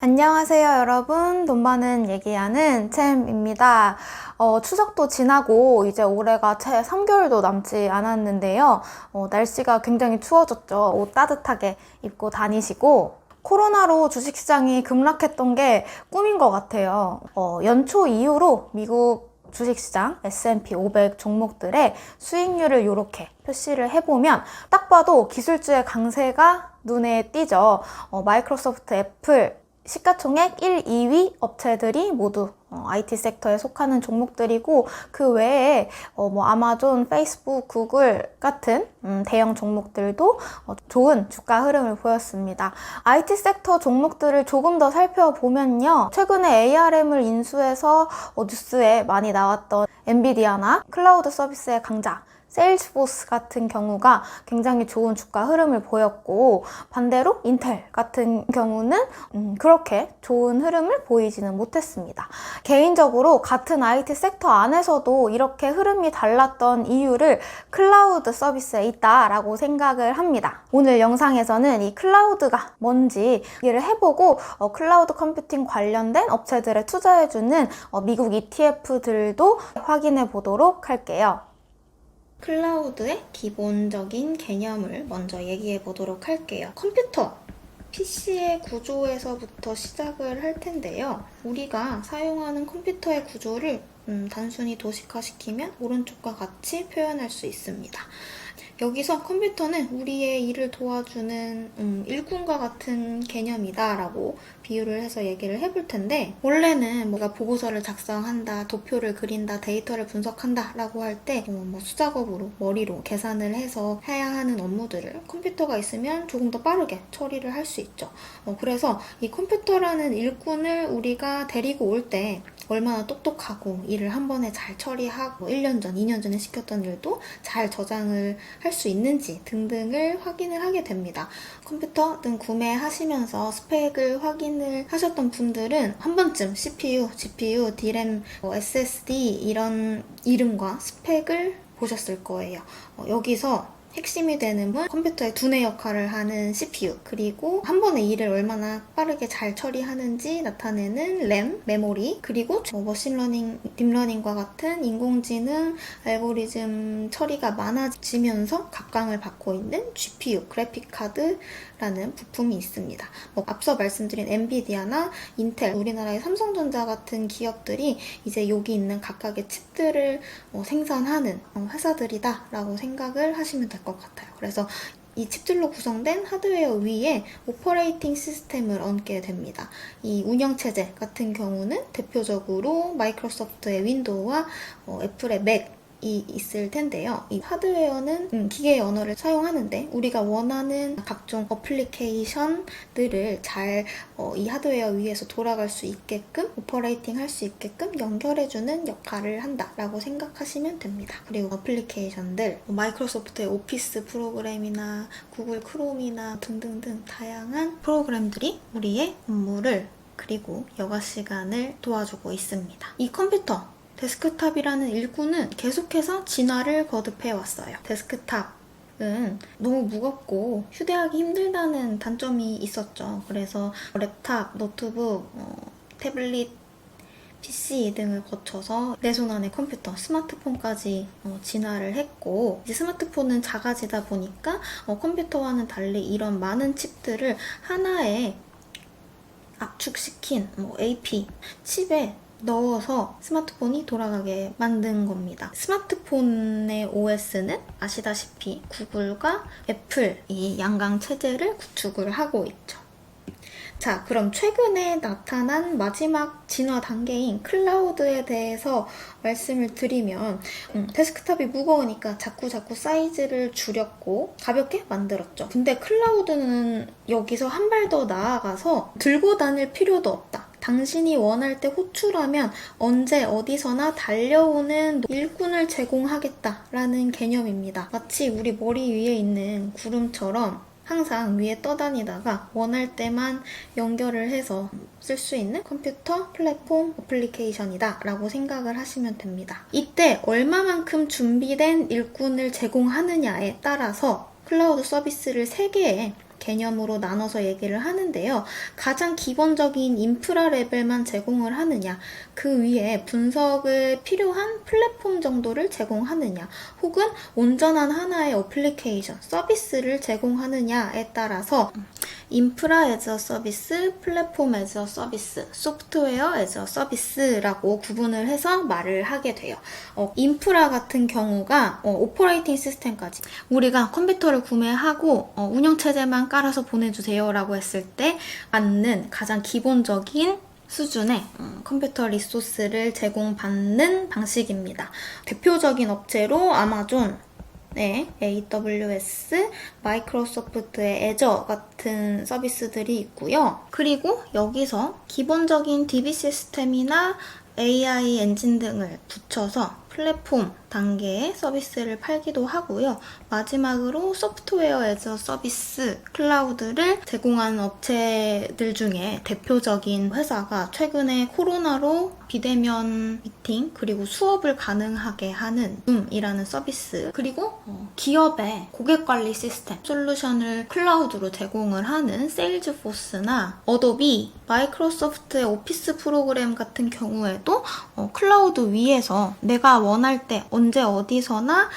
안녕하세요, 여러분. 돈 많은 얘기하는 챔입니다. 어, 추석도 지나고 이제 올해가 채 3개월도 남지 않았는데요. 어, 날씨가 굉장히 추워졌죠. 옷 따뜻하게 입고 다니시고. 코로나로 주식시장이 급락했던 게 꿈인 것 같아요. 어, 연초 이후로 미국 주식시장 S&P 500 종목들의 수익률을 이렇게 표시를 해보면 딱 봐도 기술주의 강세가 눈에 띄죠. 어, 마이크로소프트, 애플, 시가총액 1, 2위 업체들이 모두 어, IT 섹터에 속하는 종목들이고 그 외에 어, 뭐 아마존, 페이스북, 구글 같은 음, 대형 종목들도 어, 좋은 주가 흐름을 보였습니다. IT 섹터 종목들을 조금 더 살펴보면요. 최근에 ARM을 인수해서 어, 뉴스에 많이 나왔던 엔비디아나 클라우드 서비스의 강자 세일즈포스 같은 경우가 굉장히 좋은 주가 흐름을 보였고 반대로 인텔 같은 경우는 음, 그렇게 좋은 흐름을 보이지는 못했습니다. 개인적으로 같은 IT 섹터 안에서도 이렇게 흐름이 달랐던 이유를 클라우드 서비스에 있다라고 생각을 합니다. 오늘 영상에서는 이 클라우드가 뭔지 얘기를 해보고 어, 클라우드 컴퓨팅 관련된 업체들에 투자해주는 어, 미국 ETF들도 확인해 보도록 할게요. 클라우드의 기본적인 개념을 먼저 얘기해 보도록 할게요. 컴퓨터, PC의 구조에서부터 시작을 할 텐데요. 우리가 사용하는 컴퓨터의 구조를 음, 단순히 도식화시키면 오른쪽과 같이 표현할 수 있습니다. 여기서 컴퓨터는 우리의 일을 도와주는 음, 일꾼과 같은 개념이다라고 비유를 해서 얘기를 해볼 텐데 원래는 뭐가 보고서를 작성한다, 도표를 그린다, 데이터를 분석한다라고 할때 어, 뭐 수작업으로 머리로 계산을 해서 해야 하는 업무들을 컴퓨터가 있으면 조금 더 빠르게 처리를 할 수 있죠. 어, 그래서 이 컴퓨터라는 일꾼을 우리가 데리고 올때 얼마나 똑똑하고 일을 한 번에 잘 처리하고 1년 전, 2년 전에 시켰던 일도 잘 저장을 할 수 있는지 등등을 확인을 하게 됩니다. 컴퓨터 등 구매하시면서 스펙을 확인을 하셨던 분들은 한 번쯤 CPU, GPU, DRAM, 뭐 SSD 이런 이름과 스펙을 보셨을 거예요. 어, 여기서 핵심이 되는 건 컴퓨터의 두뇌 역할을 하는 CPU 그리고 한 번에 일을 얼마나 빠르게 잘 처리하는지 나타내는 램, 메모리 그리고 뭐 머신러닝, 딥러닝과 같은 인공지능 알고리즘 처리가 많아지면서 각광을 받고 있는 GPU, 그래픽 카드라는 부품이 있습니다. 뭐 앞서 말씀드린 엔비디아나 인텔, 우리나라의 삼성전자 같은 기업들이 이제 여기 있는 각각의 칩들을 어, 생산하는 어, 회사들이다라고 생각을 하시면 될 것 같아요. 그래서 이 칩들로 구성된 하드웨어 위에 오퍼레이팅 시스템을 얹게 됩니다. 이 운영체제 같은 경우는 대표적으로 마이크로소프트의 윈도우와 어, 애플의 맥 이 있을 텐데요. 이 하드웨어는 음, 기계의 언어를 사용하는데 우리가 원하는 각종 어플리케이션들을 잘이 하드웨어 위에서 돌아갈 수 있게끔 오퍼레이팅 할 수 있게끔 연결해주는 역할을 한다라고 생각하시면 됩니다. 그리고 어플리케이션들 뭐 마이크로소프트의 오피스 프로그램이나 구글 크롬이나 등등등 다양한 프로그램들이 우리의 업무를 그리고 여가 시간을 도와주고 있습니다. 이 컴퓨터 데스크탑이라는 일꾼은 계속해서 진화를 거듭해 왔어요. 데스크탑 은 너무 무겁고 휴대하기 힘들다는 단점이 있었죠. 그래서 랩탑, 노트북, 어, 태블릿, PC 등을 거쳐서 내 손 안에 컴퓨터, 스마트폰까지 어, 진화를 했고 이제 스마트폰은 작아지다 보니까 어, 컴퓨터와는 달리 이런 많은 칩들을 하나에 압축시킨 뭐 AP 칩에 넣어서 스마트폰이 돌아가게 만든 겁니다. 스마트폰의 OS는 아시다시피 구글과 애플 이 양강 체제를 구축을 하고 있죠. 자, 그럼 최근에 나타난 마지막 진화 단계인 클라우드에 대해서 말씀을 드리면 음, 데스크탑이 무거우니까 자꾸 자꾸 사이즈를 줄였고 가볍게 만들었죠. 근데 클라우드는 여기서 한 발 더 나아가서 들고 다닐 필요도 없다. 당신이 원할 때 호출하면 언제 어디서나 달려오는 일꾼을 제공하겠다라는 개념입니다. 마치 우리 머리 위에 있는 구름처럼 항상 위에 떠다니다가 원할 때만 연결을 해서 쓸 수 있는 컴퓨터 플랫폼 어플리케이션이다 라고 생각을 하시면 됩니다. 이때 얼마만큼 준비된 일꾼을 제공하느냐에 따라서 클라우드 서비스를 3개의 개념으로 나눠서 얘기를 하는데요. 가장 기본적인 인프라 레벨만 제공을 하느냐, 그 위에 분석을 필요한 플랫폼 정도를 제공하느냐, 혹은 온전한 하나의 어플리케이션, 서비스를 제공하느냐에 따라서 인프라 어 서비스, 플랫폼 어 서비스, 소프트웨어 어 서비스라고 구분을 해서 말을 하게 돼요. 어, 인프라 같은 경우가 어, 오퍼레이팅 시스템까지 우리가 컴퓨터를 구매하고 어, 운영체제만 깔아서 보내주세요라고 했을 때 맞는 가장 기본적인 수준의 음, 컴퓨터 리소스를 제공받는 방식입니다. 대표적인 업체로 아마존, 네, AWS, 마이크로소프트의 애저 같은 서비스들이 있고요. 그리고 여기서 기본적인 DB 시스템이나 AI 엔진 등을 붙여서 플랫폼 단계의 서비스를 팔기도 하고요. 마지막으로 소프트웨어 에저 서비스 클라우드를 제공하는 업체들 중에 대표적인 회사가 최근에 코로나로 비대면 미팅 그리고 수업을 가능하게 하는 줌이라는 서비스 그리고 어, 기업의 고객 관리 시스템 솔루션을 클라우드로 제공을 하는 세일즈포스나 어도비, 마이크로소프트의 오피스 프로그램 같은 경우에도 어, 클라우드 위에서 내가 원할 때 언제 어디서나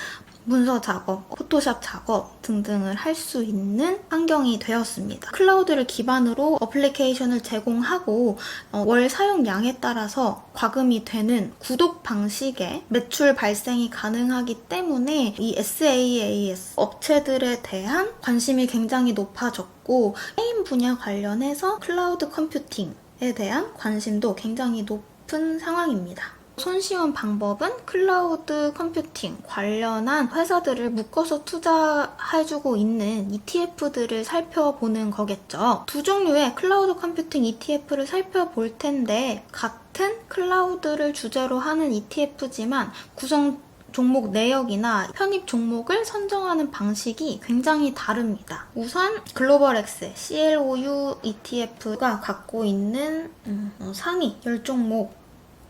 문서 작업, 포토샵 작업 등등을 할 수 있는 환경이 되었습니다. 클라우드를 기반으로 어플리케이션을 제공하고 어, 월 사용량에 따라서 과금이 되는 구독 방식의 매출 발생이 가능하기 때문에 이 SaaS 업체들에 대한 관심이 굉장히 높아졌고 게임 분야 관련해서 클라우드 컴퓨팅에 대한 관심도 굉장히 높은 상황입니다. 손쉬운 방법은 클라우드 컴퓨팅 관련한 회사들을 묶어서 투자해주고 있는 ETF들을 살펴보는 거겠죠. 두 종류의 클라우드 컴퓨팅 ETF를 살펴볼 텐데 같은 클라우드를 주제로 하는 ETF지만 구성 종목 내역이나 편입 종목을 선정하는 방식이 굉장히 다릅니다. 우선 글로벌엑스 CLOU ETF가 갖고 있는 음, 어, 상위 10종목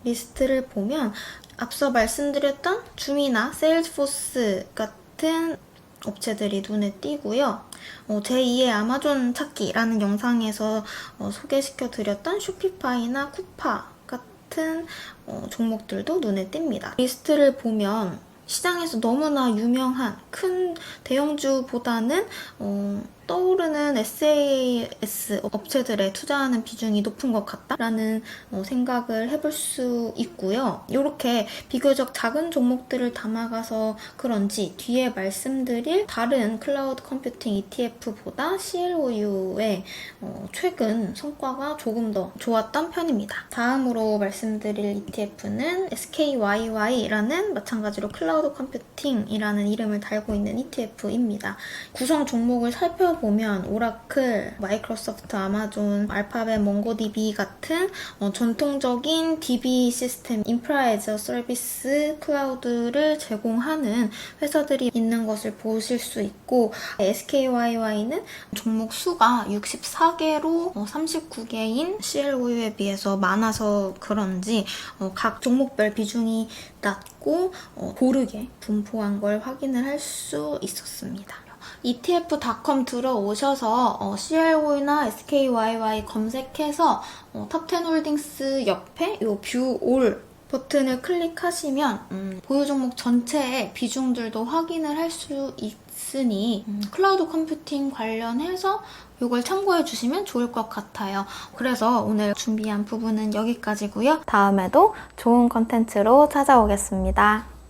리스트를 보면 앞서 말씀드렸던 줌이나 세일즈포스 같은 업체들이 눈에 띄고요. 어, 제2의 아마존 찾기라는 영상에서 어, 소개시켜 드렸던 쇼피파이나 쿠파 같은 어, 종목들도 눈에 띕니다. 리스트를 보면 시장에서 너무나 유명한 큰 대형주보다는 어, 떠오르는 SAS 업체들에 투자하는 비중이 높은 것 같다라는 어, 생각을 해볼 수 있고요. 이렇게 비교적 작은 종목들을 담아가서 그런지 뒤에 말씀드릴 다른 클라우드 컴퓨팅 ETF보다 CLOU의 어, 최근 성과가 조금 더 좋았던 편입니다. 다음으로 말씀드릴 ETF는 SKYY라는 마찬가지로 클라우드 컴퓨팅이라는 이름을 달고 있는 ETF입니다. 구성 종목을 살펴보 면 보면 오라클, 마이크로소프트, 아마존, 알파벳, 몽고DB 같은 어, 전통적인 DB 시스템, 인프라 에저 서비스 클라우드를 제공하는 회사들이 있는 것을 보실 수 있고 SKYY는 종목 수가 64개로 어, 39개인 CLOU에 비해서 많아서 그런지 어, 각 종목별 비중이 낮고 어, 고르게 분포한 걸 확인을 할 수 있었습니다. ETF.com 들어오셔서 어, CLO나 SKYY 검색해서 어, 탑10 홀딩스 옆에 이 뷰올 버튼을 클릭하시면 음, 보유 종목 전체의 비중들도 확인을 할 수 있으니 음, 클라우드 컴퓨팅 관련해서 이걸 참고해 주시면 좋을 것 같아요. 그래서 오늘 준비한 부분은 여기까지고요. 다음에도 좋은 컨텐츠로 찾아오겠습니다.